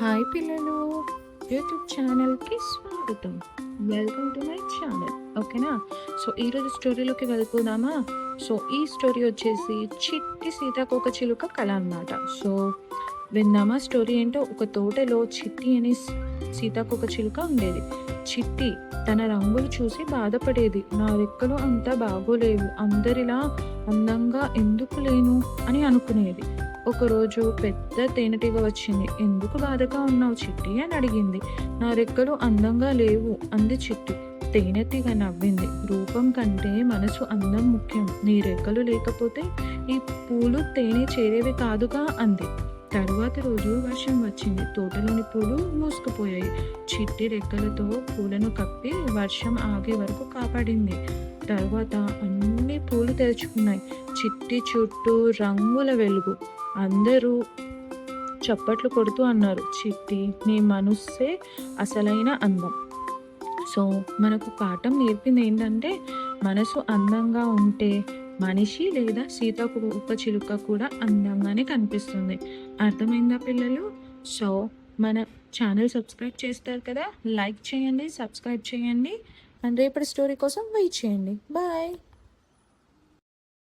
Hi పిల్లలు YouTube ఛానల్కి స్వాగతం. వెల్కమ్ టు మై ఛానల్ ఓకేనా? సో ఈరోజు స్టోరీలోకి వెళ్ళిపోదామా? సో ఈ స్టోరీ వచ్చేసి చిట్టి సీతాకోక చిలుక కళ అన్నమాట. సో విందామా స్టోరీ ఏంటో? ఒక తోటలో చిట్టి అనే సీతాకోక చిలుక ఉండేది. చిట్టి తన రంగులు చూసి బాధపడేది. నా రెక్కలు అంతా బాగోలేవు. అందరిలా అందంగా ఎందుకు లేను? అని అనుకునేది. ఒకరోజు పెద్ద తేనెటీగ వచ్చింది. ఎందుకు బాధగా ఉన్నావు చిట్టి? అని అడిగింది. నా రెక్కలు అందంగా లేవు అంది చిట్టి. తేనెటీగ నవ్వింది. రూపం కంటే మనసు అందం ముఖ్యం. నీ రెక్కలు లేకపోతే ఈ పూలు తేనె చేరేవి కాదుగా అంది. తరువాత రోజు వర్షం వచ్చింది. తోటలోని పూలు మూసుకుపోయాయి. చిట్టి రెక్కలతో పూలను కప్పి వర్షం ఆగే వరకు కాపాడింది. తర్వాత అన్ని పూలు తెరుచుకున్నాయి. చిట్టి చుట్టూ రంగుల వెలుగు. అందరూ చప్పట్లు కొడుతూ అన్నారు. చిట్టి నీ మనస్సే అసలైన అందం. సో మనకు పాఠం నేర్పింది ఏంటంటే మనసు అందంగా ఉంటే మనిషి లేదా సీతాకోక చిలుక కూడా అందంగానే కనిపిస్తుంది. అర్థమైందా పిల్లలు? సో మన ఛానల్ సబ్స్క్రైబ్ చేస్తారు కదా? లైక్ చేయండి సబ్స్క్రైబ్ చేయండి. అండ్ రేపటి స్టోరీ కోసం వెయిట్ చేయండి. బాయ్.